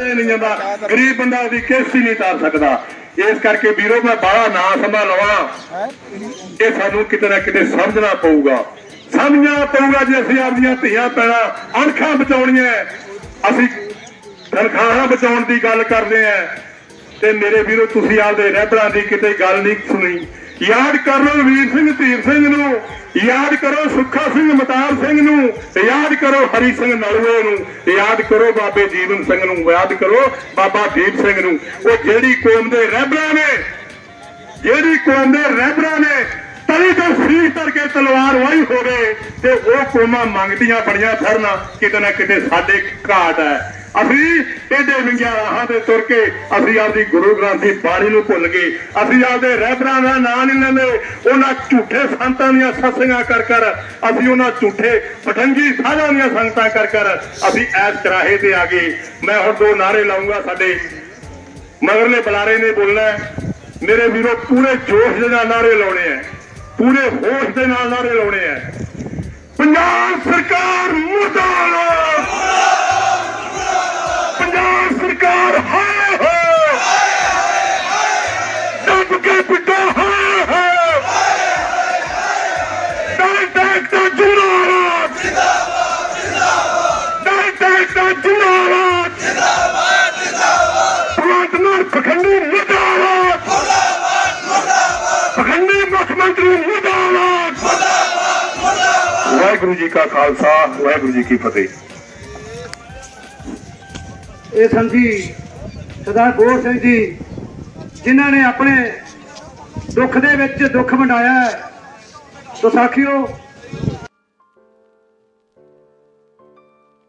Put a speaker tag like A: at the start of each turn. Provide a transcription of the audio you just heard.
A: ਇਹ ਨਹੀਂ ਜਾਂਦਾ। ਗਰੀਬ ਬੰਦਾ ਉਹਦੀ ਕਿਸ਼ਤ ਹੀ ਨਹੀਂ ਤਾਰ ਸਕਦਾ। ਇਸ ਕਰਕੇ ਵੀਰੋ, ਮੈਂ ਬਾਹਲਾ ਨਾ ਸਮਾਂ ਲਵਾਂ। ਇਹ ਸਾਨੂੰ ਕਿਤੇ ਨਾ ਕਿਤੇ ਸਮਝਣਾ ਪਊਗਾ। ਸਮਝਣਾ ਪਊਗਾ ਜੇ ਅਸੀਂ ਆਪਣੀਆਂ ਧੀਆਂ ਪੈਣਾ ਅਣਖਾਂ ਬਚਾਉਣੀਆਂ। ਅਸੀਂ ਤਨਖਾਹਾਂ ਬਚਾਉਣ ਦੀ ਗੱਲ ਕਰਦੇ ਆ ਤੇ ਮੇਰੇ ਵੀਰੋ, ਤੁਸੀਂ ਆਪਦੇ ਰਹਿਬਰਾਂ ਦੀ ਕਿਤੇ ਗੱਲ ਨਹੀਂ ਸੁਣੀ। ਯਾਦ ਕਰੋ ਲਓ ਵੀਰ ਸਿੰਘ, ਧੀਰ ਸਿੰਘ ਨੂੰ। ਯਾਦ ਕਰੋ ਸੁੱਖਾ ਸਿੰਘ, ਮਤਾਰ ਸਿੰਘ ਨੂੰ। ਯਾਦ ਕਰੋ ਹਰੀ ਸਿੰਘ ਨਲੂਏ ਨੂੰ। ਯਾਦ ਕਰੋ ਬਾਬੇ ਜੀਵਨ ਸਿੰਘ ਨੂੰ। ਯਾਦ ਕਰੋ ਬਾਬਾ ਦੀਪ ਸਿੰਘ ਨੂੰ। ਉਹ ਜਿਹੜੀ ਕੌਮ ਦੇ ਰਹਿਬਰਾਂ ਨੇ, ਜਿਹੜੀ ਕੌਮ ਦੇ ਰਹਿਬਰਾਂ ਨੇ, ਤਲੀ ਤੋਂ ਸੀਸ ਕਰਕੇ ਤਲਵਾਰ ਵਾਹੀ ਹੋਵੇ ਤੇ ਉਹ ਕੌਮਾਂ ਮੰਗਦੀਆਂ ਬਣੀਆਂ ਫਿਰਨਾ, ਕਿਤੇ ਨਾ ਕਿਤੇ ਸਾਡੇ ਘਾਟ ਹੈ। ਅਸੀਂ ਇਹਦੇ ਵਿੰਗਿਆ ਰਾਹਾਂ ਤੇ ਤੁਰ ਕੇ ਅਸੀਂ ਆਪਦੀ ਗੁਰੂ ਗ੍ਰੰਥ ਦੀ ਬਾਣੀ ਨੂੰ ਭੁੱਲ ਗਏ। ਅਸੀਂ ਆਪਦੇ ਰਹਿਬਰਾਂ ਦਾ ਨਾਂ ਨਹੀਂ ਲੈਂਦੇ। ਉਹਨਾਂ ਝੂਠੇ ਸੰਤਾਂ ਦੀਆਂ ਸਤਸੰਗਾਂ ਕਰ ਕਰ ਅਸੀਂ ਉਹਨਾਂ ਝੂਠੇ ਪਟੰਗੀ ਸਾਧਾਂ ਦੀਆਂ ਸੰਗਤਾਂ ਕਰ ਕਰ ਅਸੀਂ ਐਸ ਕਰਾਹੇ ਤੇ ਆ ਗਏ। ਮੈਂ ਹੁਣ ਦੋ ਨਾਰੇ ਲਾਉਂਗਾ ਸਾਡੇ। ਮਗਰਲੇ ਬੁਲਾਰੇ ਨੇ ਬੋਲਣਾ ਮੇਰੇ ਵੀਰੋ, ਪੂਰੇ ਜੋਸ਼ ਦੇ ਨਾਲ ਨਾਰੇ ਲਾਉਣੇ ਆ ਪੂਰੇ ਹੋਸ਼ ਦੇ ਨਾਲ ਨਾਰੇ ਲਾਉਣੇ ਆ ਪੰਜਾਬ ਸਰਕਾਰ ਟੈਕ ਦਾ ਜਿੰਦਾਬਾਦ। ਭਗਵੰਤ ਮਾਨ ਪਖੰਡੀ ਮੁਰਦਾਬਾਦ। ਪਖੰਡੀ ਮੁੱਖ ਮੰਤਰੀ ਮੁਰਦਾਬਾਦ। ਵਾਹਿਗੁਰੂ ਜੀ ਕਾ ਖਾਲਸਾ, ਵਾਹਿਗੁਰੂ ਜੀ ਕੀ ਫਤਿਹ।
B: ਇਹ ਸੰਧੀ ਸਰਦਾਰ ਬੋਰ ਸਿੰਘ ਜੀ, ਜਿਨ੍ਹਾਂ ਨੇ ਆਪਣੇ ਦੁੱਖ ਦੇ ਵਿੱਚ ਦੁੱਖ ਵੰਡਾਇਆ ਹੈ। ਸੋ ਸਾਖੀਓ